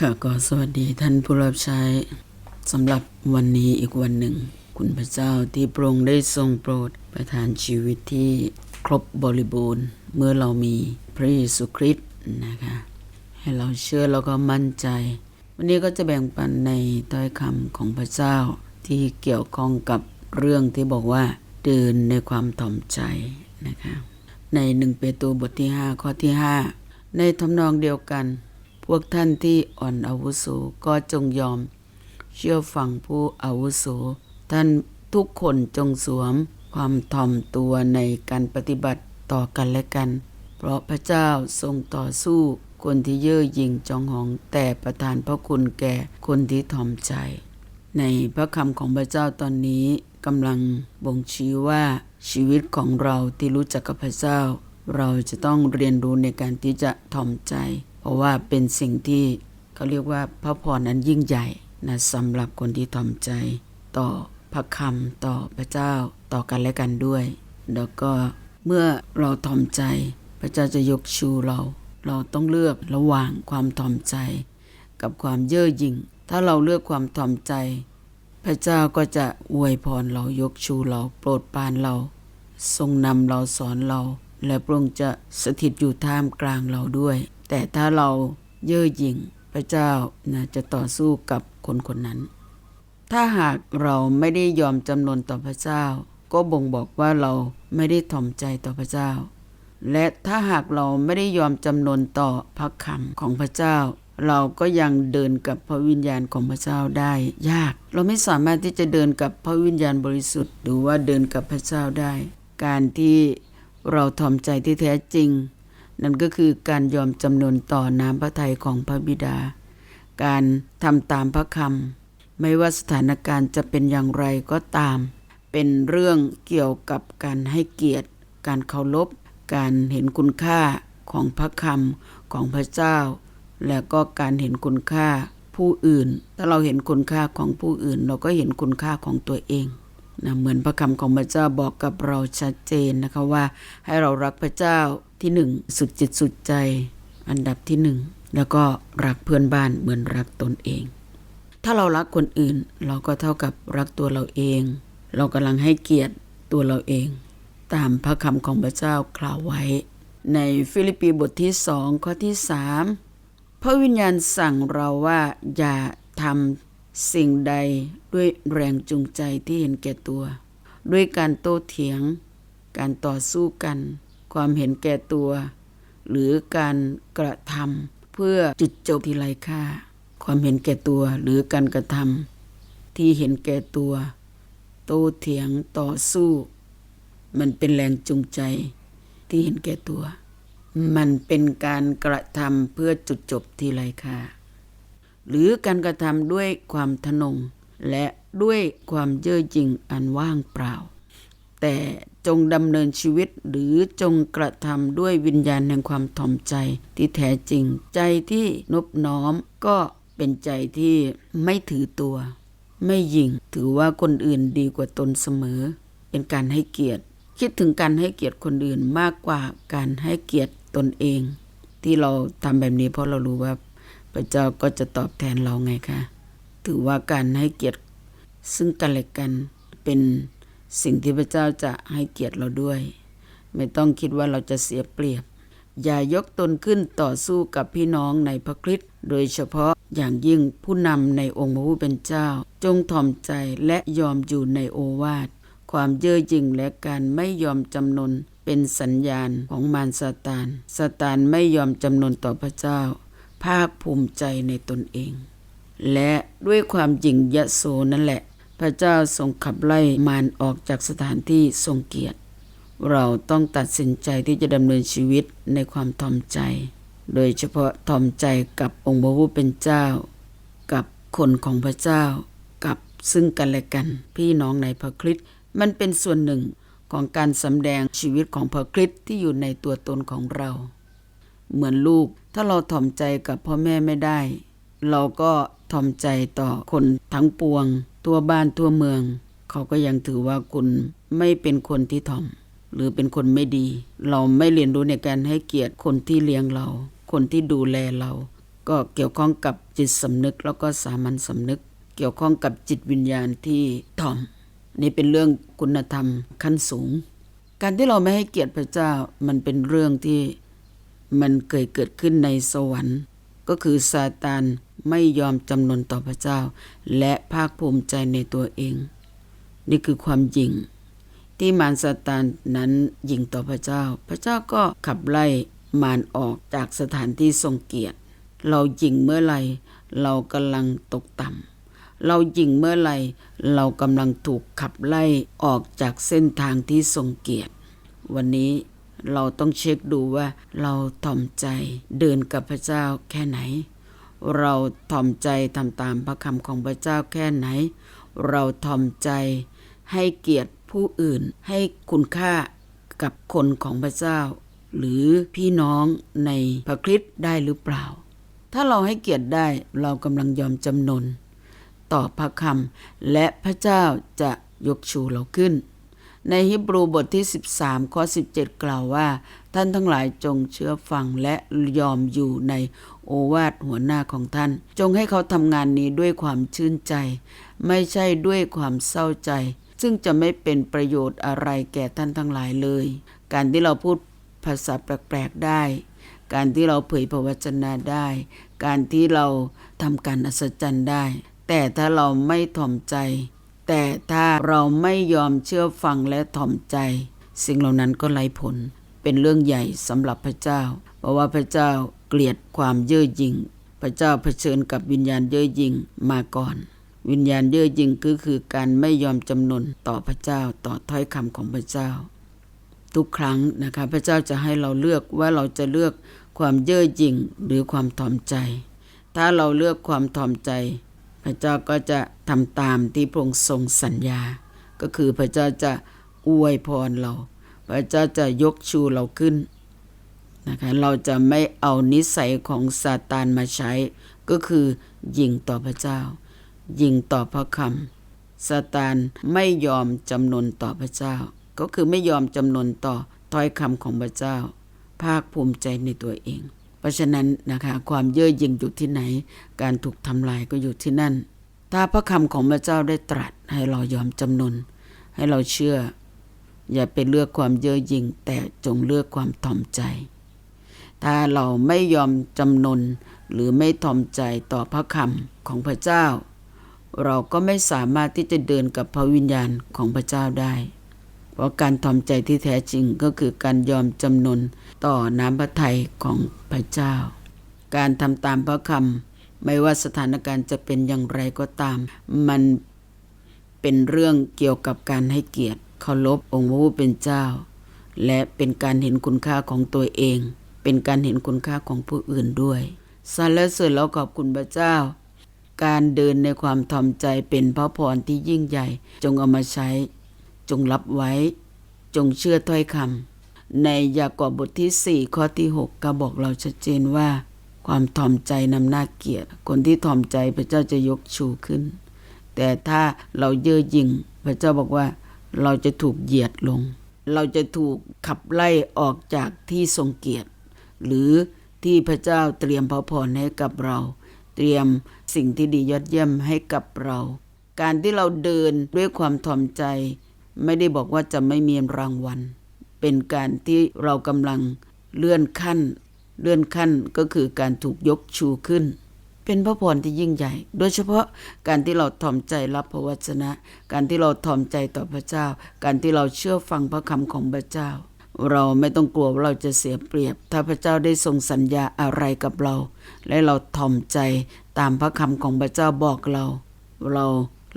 ค่ะก็สวัสดีท่านผู้รับใช้สำหรับวันนี้อีกวันหนึ่ง คุณพระเจ้าที่พรงได้ทรงโปรดประทานชีวิตที่ครบบริบูรณ์ เมื่อเรามีพระเยซูคริสต์นะคะให้เราเชื่อแล้วก็มั่นใจ วันนี้ก็จะแบ่งปันในถ้อยคำของพระเจ้าที่เกี่ยวข้องกับเรื่องที่บอกว่าเดินในความถ่อมใจนะคะในหนึ่งเปโตรบทที่ 5 ข้อที่ 5 ในทำนองเดียวกัน วกท่านที่อ่อนอาวุโสก็จงยอม เชื่อฟังผู้อาวุโส ท่านทุกคนจงสวม ความถ่อมตัวในการปฏิบัติต่อกันและกัน เพราะพระเจ้าทรงต่อสู้คนที่เย่อหยิ่งจองหองแต่ประทานพระคุณแก่คนที่ถ่อมใจ ในพระคำของพระเจ้าตอนนี้กำลังบ่งชี้ว่าชีวิตของเราที่รู้จักกับพระเจ้า เราจะต้องเรียนรู้ในการที่จะถ่อมใจ เพราะว่าเป็นสิ่งที่เขาเรียกว่าพระพรนั้นยิ่งใหญ่นะสำหรับคนที่ถ่อมใจ ต่อพระคำต่อพระเจ้าต่อกันและกันด้วย แล้วก็เมื่อเราถ่อมใจ พระเจ้าจะยกชูเรา เราต้องเลือกระหว่างความถ่อมใจ กับความเย่อหยิ่ง ถ้าเราเลือกความถ่อมใจ พระเจ้าก็จะอวยพรเรายกชูเราโปรดปรานเรา ทรงนำเราสอนเรา และพระองค์จะสถิตอยู่ท่ามกลางเราด้วย แต่ถ้าเราเย่อหยิ่งพระเจ้านะจะต่อสู้กับคนคนนั้น ถ้าหากเราไม่ได้ยอมจำนนต่อพระเจ้า ก็บ่งบอกว่าเราไม่ได้ถ่อมใจต่อพระเจ้า และถ้าหากเราไม่ได้ยอมจำนนต่อพระคำของพระเจ้า เราก็ยังเดินกับพระวิญญาณของพระเจ้าได้ยาก เราไม่สามารถที่จะเดินกับพระวิญญาณบริสุทธิ์หรือว่าเดินกับพระเจ้าได้ การที่เราถ่อมใจที่แท้จริง นั่นก็คือการยอมจำนนต่อน้ำพระทัยของพระบิดา การทำตามพระคำไม่ว่าสถานการณ์จะเป็นอย่างไรก็ตาม เป็นเรื่องเกี่ยวกับการให้เกียรติ การเคารพ การเห็นคุณค่าของพระคำของพระเจ้า และก็การเห็นคุณค่าผู้อื่น ถ้าเราเห็นคุณค่าของผู้อื่น เราก็เห็นคุณค่าของตัวเองนะเหมือนพระคำของพระเจ้าบอกกับเราชัดเจนนะคะว่าให้เรารักพระเจ้า ที่หนึ่งสุดจิตสุดใจ อันดับที่หนึ่งแล้วก็รักเพื่อนบ้านเหมือนรักตนเอง ถ้าเรารักคนอื่น เราก็เท่ากับรักตัวเราเอง เรากำลังให้เกียรติตัวเราเอง ตามพระคำของพระเจ้ากล่าวไว้ ในฟิลิปปีบทที่สองข้อที่สามพระวิญญาณสั่งเราว่าอย่าทำสิ่งใดด้วยแรงจูงใจที่เห็นแก่ตัว ด้วยการโต้เถียง การต่อสู้กัน ความเห็นแก่ตัว หรือการกระทำเพื่อจุดจบที่ไร้ค่า ความเห็นแก่ตัวหรือการกระทำที่เห็นแก่ตัว โต้เถียงต่อสู้ มันเป็นแรงจูงใจที่เห็นแก่ตัว มันเป็นการกระทำเพื่อจุดจบที่ไร้ค่า หรือการกระทำด้วยความทะนงและด้วยความเย่อหยิ่งอันว่างเปล่า แต่จงดำเนินชีวิตหรือจงกระทำด้วยวิญญาณแห่งความถ่อมใจที่แท้จริง ใจที่นบน้อมก็เป็นใจที่ไม่ถือตัว ไม่ยิงถือว่าคนอื่นดีกว่าตนเสมอ เป็นการให้เกียรติ คิดถึงการให้เกียรติคนอื่นมากกว่าการให้เกียรติตนเอง ที่เราทำแบบนี้เพราะเรารู้ว่าพระเจ้าก็จะตอบแทนเราไงคะถือว่าการให้เกียรติซึ่งกันและกันเป็น สิ่งที่พระเจ้าจะให้เกียรติเราด้วย ไม่ต้องคิดว่าเราจะเสียเปรียบ อย่ายกตนขึ้นต่อสู้กับพี่น้องในพระคริสต์โดยเฉพาะอย่างยิ่งผู้นำในองค์พระผู้เป็นเจ้า จงถ่อมใจและยอมอยู่ในโอวาท ความเย่อหยิ่งและการไม่ยอมจำนนเป็นสัญญาณของมารซาตานซาตานไม่ยอมจำนนต่อพระเจ้า ภาคภูมิใจในตนเอง และด้วยความหยิ่งยะโสนั่นแหละ พระเจ้าทรงขับไล่มารออกจากสถานที่ทรงเกียรติ เราต้องตัดสินใจที่จะดำเนินชีวิตในความทอมใจ โดยเฉพาะทอมใจกับองค์พระผู้เป็นเจ้า กับคนของพระเจ้า กับซึ่งกันและกัน พี่น้องในพระคริสต์มันเป็นส่วนหนึ่งของการสำแดงชีวิตของพระคริสต์ที่อยู่ในตัวตนของเรา เหมือนลูกถ้าเราถ่อมใจกับพ่อแม่ไม่ได้ เราก็ถ่อมใจต่อคนทั้งปวง ทั่วบ้านทั่วเมือง เขาก็ยังถือว่าคุณไม่เป็นคนที่ถ่อม หรือเป็นคนไม่ดี เราไม่เรียนรู้ในการให้เกียรติคนที่เลี้ยงเรา คนที่ดูแลเรา ก็เกี่ยวข้องกับจิตสำนึกแล้วก็สามัญสำนึก เกี่ยวข้องกับจิตวิญญาณที่ถ่อม นี่เป็นเรื่องคุณธรรมขั้นสูง การที่เราไม่ให้เกียรติพระเจ้ามันเป็นเรื่องที่มันเคยเกิดขึ้นในสวรรค์ ก็คือซาตาน ไม่ยอมจำนนต่อพระเจ้า และภาคภูมิใจในตัวเอง นี่คือความยิง ที่มารซาตานนั้นยิงต่อพระเจ้า พระเจ้าก็ขับไล่มารออกจากสถานที่ทรงเกียรติ เรายิงเมื่อไหร่ เรากำลังตกต่ำเรายิงเมื่อไหร่ เรากำลังถูกขับไล่ออกจากเส้นทางที่ทรงเกียรติ วันนี้เราต้องเช็คดูว่าเราถ่อมใจเดินกับพระเจ้าแค่ไหน เราถ่อมใจทำตามพระคำของพระเจ้าแค่ไหน เราถ่อมใจให้เกียรติผู้อื่น ให้คุณค่ากับคนของพระเจ้า หรือพี่น้องในพระคริสต์ได้หรือเปล่า ถ้าเราให้เกียรติได้เรากำลังยอมจำนน ต่อพระคำและพระเจ้าจะยกชูเราขึ้น ในฮิบรูบทที่ 13 ข้อ 17 กล่าวว่า ท่านทั้งหลายจงเชื่อฟังและยอมอยู่ในโอวาทหัวหน้าของท่าน จงให้เขาทำงานนี้ด้วยความชื่นใจ ไม่ใช่ด้วยความเศร้าใจ ซึ่งจะไม่เป็นประโยชน์อะไรแก่ท่านทั้งหลายเลย การที่เราพูดภาษาแปลกๆได้ การที่เราเผยพระวจนะได้ การที่เราทำการอัศจรรย์ได้ แต่ถ้าเราไม่ถ่อมใจ แต่ถ้าเราไม่ยอมเชื่อฟังและถ่อมใจ สิ่งเหล่านั้นก็ไร้ผล เป็นเรื่องใหญ่สำหรับพระเจ้า เพราะว่าพระเจ้าเกลียดความเย่อหยิ่ง พระเจ้าเผชิญกับวิญญาณเย่อหยิ่งมาก่อน วิญญาณเย่อหยิ่งก็คือการไม่ยอมจำนนต่อพระเจ้าต่อถ้อยคำของพระเจ้า ทุกครั้งนะคะพระเจ้าจะให้เราเลือกว่าเราจะเลือกความเย่อหยิ่งหรือความถ่อมใจ ถ้าเราเลือกความถ่อมใจ พระเจ้าก็จะทำตามที่พระองค์ทรงสัญญา ก็คือพระเจ้าจะอวยพรเรา พระเจ้าจะยกชูเราขึ้นนะคะเราจะไม่เอานิสัยของซาตานมาใช้ ก็คือยิงต่อพระเจ้า ยิงต่อพระคำซาตานไม่ยอมจำนนต่อพระเจ้า ก็คือไม่ยอมจำนนต่อถ้อยคำของพระเจ้า ภาคภูมิใจในตัวเอง เพราะฉะนั้นนะคะความเย่อหยิ่งอยู่ที่ไหน การถูกทำลายก็อยู่ที่นั่น ถ้าพระคำของพระเจ้าได้ตรัสให้เรายอมจำนน ให้เราเชื่อ อย่าไปเลือกความเย่อหยิ่ง แต่จงเลือกความถ่อมใจ ถ้าเราไม่ยอมจำนนหรือไม่ถ่อมใจต่อพระคำของพระเจ้า เราก็ไม่สามารถที่จะเดินกับพระวิญญาณของพระเจ้าได้ เพราะการถ่อมใจที่แท้จริงก็คือการยอมจำนนต่อน้ำพระทัยของพระเจ้า การทำตามพระคำไม่ว่าสถานการณ์จะเป็นอย่างไรก็ตาม มันเป็นเรื่องเกี่ยวกับการให้เกียรติเคารพองค์พระผู้เป็นเจ้า และเป็นการเห็นคุณค่าของตัวเอง เป็นการเห็นคุณค่าของผู้อื่นด้วยสรรเสริญแล้วขอบคุณพระเจ้า การเดินในความถ่อมใจเป็นพระพรที่ยิ่งใหญ่ จงเอามาใช้ จงรับไว้ จงเชื่อถ้อยคำในยากอบบทที่ 4 ข้อที่ 6 ก็บอกเราชัดเจนว่า ความถ่อมใจนำหน้าเกียรติ คนที่ถ่อมใจพระเจ้าจะยกชูขึ้น แต่ถ้าเราเย่อหยิ่งพระเจ้าบอกว่า เราจะถูกเหยียดลง เราจะถูกขับไล่ออกจากที่ทรงเกียรติ หรือที่พระเจ้าเตรียมพระพรให้กับเรา เตรียมสิ่งที่ดียอดเยี่ยมให้กับเรา การที่เราเดินด้วยความถ่อมใจ ไม่ได้บอกว่าจะไม่มีรางวัล เป็นการที่เรากำลังเลื่อนขั้น เลื่อนขั้นก็คือการถูกยกชูขึ้น เป็นพระพรที่ยิ่งใหญ่ โดยเฉพาะการที่เราถ่อมใจรับพระวจนะ การที่เราถ่อมใจต่อพระเจ้า การที่เราเชื่อฟังพระคำของพระเจ้า เราไม่ต้องกลัวว่าเราจะเสียเปรียบ ถ้าพระเจ้าได้ทรงสัญญาอะไรกับเรา และเราถ่อมใจตามพระคำของพระเจ้าบอกเรา เรา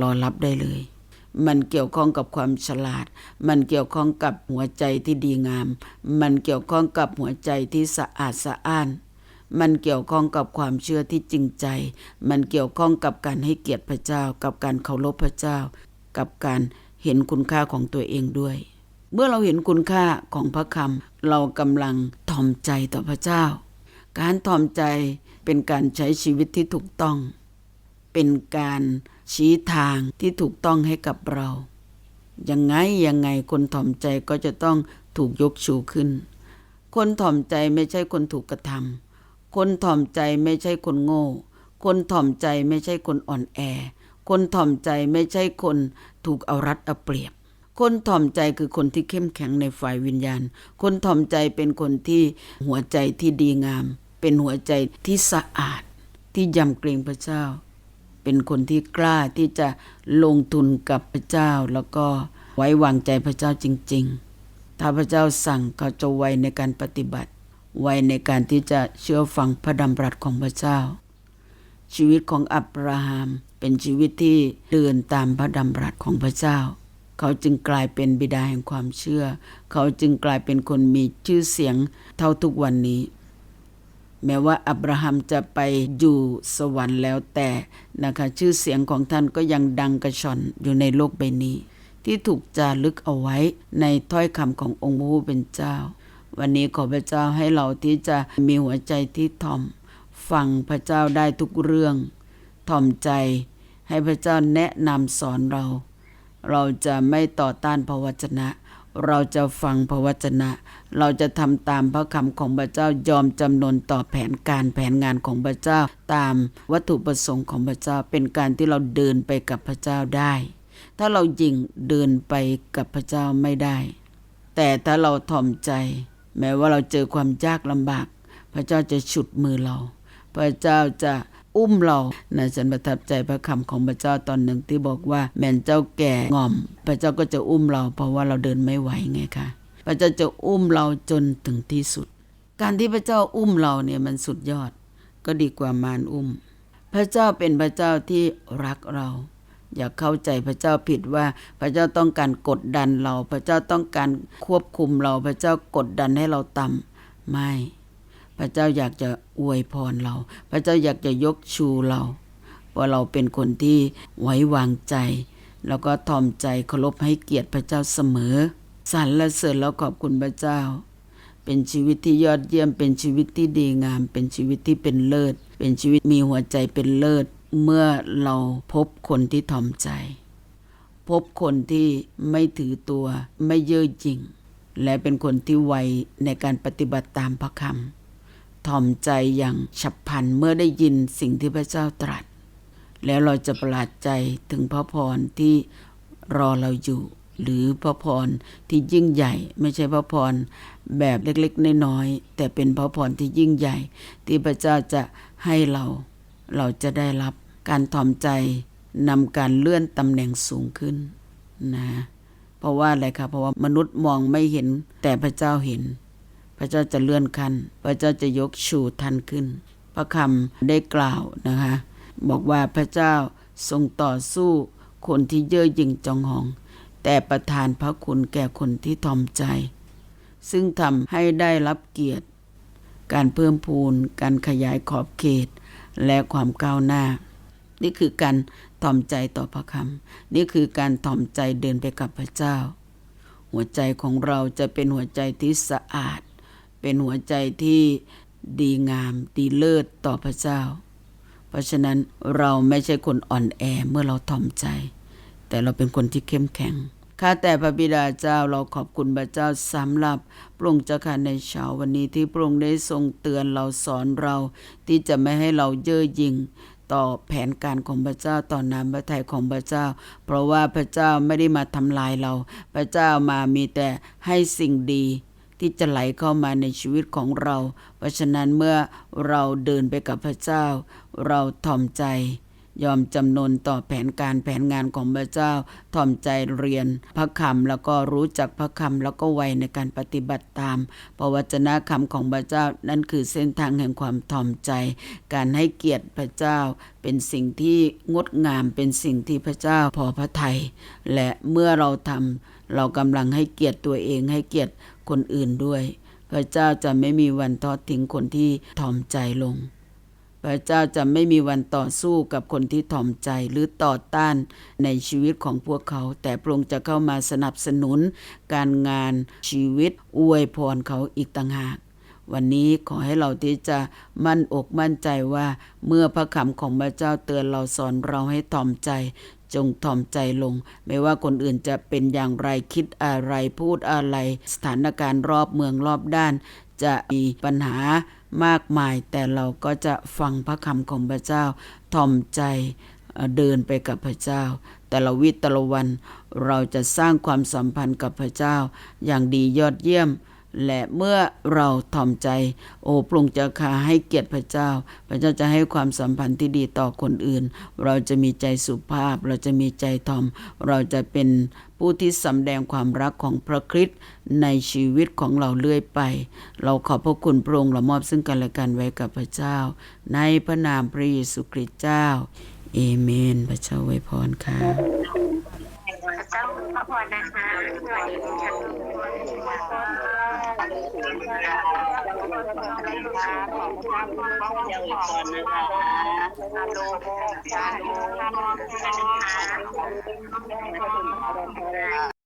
รอรับได้เลย มันเกี่ยวข้องกับความฉลาด มันเกี่ยวข้องกับหัวใจที่ดีงาม มันเกี่ยวข้องกับหัวใจที่สะอาดสะอ้าน มันเกี่ยวข้องกับความเชื่อที่จริงใจ มันเกี่ยวข้องกับการให้เกียรติพระเจ้า กับการเคารพพระเจ้า กับการเห็นคุณค่าของตัวเองด้วย เมื่อเราเห็นคุณค่าของพระคำเรากำลังถ่อมใจต่อพระเจ้า การถ่อมใจเป็นการใช้ชีวิตที่ถูกต้อง เป็นการ ชี้ทางที่ถูกต้องให้กับเรา ยังไงยังไงคนถ่อมใจก็จะต้องถูกยกชูขึ้น คนถ่อมใจไม่ใช่คนถูกกระทำคนถ่อมใจไม่ใช่คนโง่ คนถ่อมใจไม่ใช่คนอ่อนแอ คนถ่อมใจไม่ใช่คนถูกเอารัดเอาเปรียบ คนถ่อมใจคือคนที่เข้มแข็งในฝ่ายวิญญาณ คนถ่อมใจเป็นคนที่หัวใจที่ดีงาม เป็นหัวใจที่สะอาด ที่ยำเกรงพระเจ้า เป็นคนที่กล้าที่จะลงทุนกับพระเจ้า แล้วก็ไว้วางใจพระเจ้าจริง ๆ ถ้าพระเจ้าสั่งเขาจะไวในการปฏิบัติ ไวในการที่จะเชื่อฟังพระดำรัสของพระเจ้า ชีวิตของอับราฮัมเป็นชีวิตที่เดินตามพระดำรัสของพระเจ้า เขาจึงกลายเป็นบิดาแห่งความเชื่อ เขาจึงกลายเป็นคนมีชื่อเสียงเท่าทุกวันนี้ แม้ว่าอับราฮัมจะไปอยู่สวรรค์แล้วแต่นะคะชื่อเสียงของท่านก็ยังดังกระชอนอยู่ในโลกใบนี้ ที่ถูกจารึกเอาไว้ในถ้อยคำขององค์พระผู้เป็นเจ้า วันนี้ขอพระเจ้าให้เราที่จะมีหัวใจที่ถ่อม ฟังพระเจ้าได้ทุกเรื่อง ถ่อมใจให้พระเจ้าแนะนำสอนเรา เราจะไม่ต่อต้านพระวจนะ เราจะฟังพระวจนะ เราจะทำตามพระคำของพระเจ้ายอมจำนนต่อแผนการแผนงานของพระเจ้า ตามวัตถุประสงค์ของพระเจ้าเป็นการที่เราเดินไปกับพระเจ้าได้ ถ้าเรายิ่งเดินไปกับพระเจ้าไม่ได้ แต่ถ้าเราถ่อมใจ แม้ว่าเราเจอความยากลำบาก พระเจ้าจะฉุดมือเรา พระเจ้าจะ อุ้มเรานะฉันประทับใจพระคำของพระเจ้าตอนหนึ่งที่บอกว่า แม่นเจ้าแก่ง่อม พระเจ้าก็จะอุ้มเรา เพราะว่าเราเดินไม่ไหวไงคะพระเจ้าจะอุ้มเราจนถึงที่สุด การที่พระเจ้าอุ้มเราเนี่ยมันสุดยอด ก็ดีกว่ามารอุ้ม พระเจ้าเป็นพระเจ้าที่รักเรา อย่าเข้าใจพระเจ้าผิดว่าพระเจ้าต้องการกดดันเรา พระเจ้าต้องการควบคุมเรา พระเจ้ากดดันให้เราต่ำไม่ พระเจ้าอยากจะอวยพรเรา พระเจ้าอยากจะยกชูเราเพราะเราเป็นคนที่ไว้วางใจ แล้วก็ทอมใจเคารพให้เกียรติพระเจ้าเสมอสรรและเสริญแล้วขอบคุณพระเจ้า เป็นชีวิตที่ยอดเยี่ยม เป็นชีวิตที่ดีงาม เป็นชีวิตที่เป็นเลิศ เป็นชีวิตมีหัวใจเป็นเลิศ เมื่อเราพบคนที่ทอมใจ พบคนที่ไม่ถือตัวไม่เย่อหยิ่ง และเป็นคนที่ไวในการปฏิบัติตามพระคำ ถ่อมใจอย่างฉับพลันเมื่อได้ยินสิ่งที่พระเจ้าตรัส แล้วเราจะประหลาดใจถึงพระพรที่รอเราอยู่ หรือพระพรที่ยิ่งใหญ่ ไม่ใช่พระพรแบบเล็กๆน้อยๆแต่เป็นพระพรที่ยิ่งใหญ่ ที่พระเจ้าจะให้เราเราจะได้รับการถ่อมใจนำการเลื่อนตำแหน่งสูงขึ้นนะเพราะว่าอะไรคะเพราะว่ามนุษย์มองไม่เห็นแต่พระเจ้าเห็น พระเจ้าจะเลื่อนขั้นพระเจ้าจะยกชูท่านขึ้น พระคำได้กล่าวนะคะ บอกว่าพระเจ้าทรงต่อสู้คนที่เย่อหยิ่งจองหอง แต่ประทานพระคุณแก่คนที่ทอมใจ ซึ่งทำให้ได้รับเกียรติ การเพิ่มพูน การขยายขอบเขต และความก้าวหน้า นี่คือการถ่อมใจต่อพระคำนี่คือการถ่อมใจเดินไปกับพระเจ้า หัวใจของเราจะเป็นหัวใจที่สะอาด เป็นหัวใจที่ดีงามดีเลิศต่อพระเจ้า เพราะฉะนั้นเราไม่ใช่คนอ่อนแอเมื่อเราถ่อมใจ แต่เราเป็นคนที่เข้มแข็งข้าแต่พระบิดาเจ้าเราขอบคุณพระเจ้าสำหรับพระองค์เจ้าค่ะในเช้าวันนี้ที่พระองค์ได้ทรงเตือนเราสอนเรา ที่จะไม่ให้เราเย่อหยิ่งต่อแผนการของพระเจ้าต่อน้ำพระทัยของพระเจ้า เพราะว่าพระเจ้าไม่ได้มาทำลายเรา พระเจ้ามามีแต่ให้สิ่งดี ที่จะไหลเข้ามาในชีวิตของเรา เพราะฉะนั้นเมื่อเราเดินไปกับพระเจ้า เราถ่อมใจ ยอมจำนนต่อแผนการแผนงานของพระเจ้า ถ่อมใจเรียนพระคำแล้วก็รู้จักพระคำแล้วก็ไวในการปฏิบัติตามพระวจนะคำของพระเจ้านั่นคือเส้นทางแห่งความถ่อมใจ การให้เกียรติพระเจ้าเป็นสิ่งที่งดงามเป็นสิ่งที่พระเจ้าพอพระทัยและเมื่อเราทำ เรากำลังให้เกียรติตัวเองให้เกียรติคนอื่นด้วย พระเจ้าจะไม่มีวันทอดทิ้งคนที่ถ่อมใจลง พระเจ้าจะไม่มีวันต่อสู้กับคนที่ถ่อมใจหรือต่อต้านในชีวิตของพวกเขา แต่พระองค์จะเข้ามาสนับสนุน การงานชีวิตอวยพรเขาอีกต่างหากวันนี้ขอให้เราที่จะมั่นอกมั่นใจว่า เมื่อพระคำของพระเจ้าเตือนเราสอนเราให้ถ่อมใจ จงถ่อมใจลง ไม่ว่าคนอื่นจะเป็นอย่างไรคิดอะไรพูดอะไร สถานการณ์รอบเมืองรอบด้าน จะมีปัญหามากมาย แต่เราก็จะฟังพระคำของพระเจ้าถ่อมใจเดินไปกับพระเจ้า แต่ละวิตละวันเราจะสร้างความสัมพันธ์กับพระเจ้า อย่างดียอดเยี่ยม และเมื่อเราถ่อมใจ โอ้พระองเจ้าข้าให้เกียรติพระเจ้า พระเจ้าจะให้ความสัมพันธ์ที่ดีต่อคนอื่น เราจะมีใจสุภาพ เราจะมีใจถ่อม เราจะเป็นผู้ที่สำแดงความรักของพระคริสต์ในชีวิตของเราเรื่อยไป เราขอบพระคุณพระองค์เรามอบซึ่งกันและกันไว้กับพระเจ้า ในพระนามพระเยซูคริสต์เจ้าเอเมน พระเจ้าไว้พรค่ะพระเจ้าพระพรนะคะสวัสดีค่ะ ขอบคุณค่ะขอบคุณค่ะขอบคุณค่ะขอบคุณค่ะสาธุสาธุสาธุ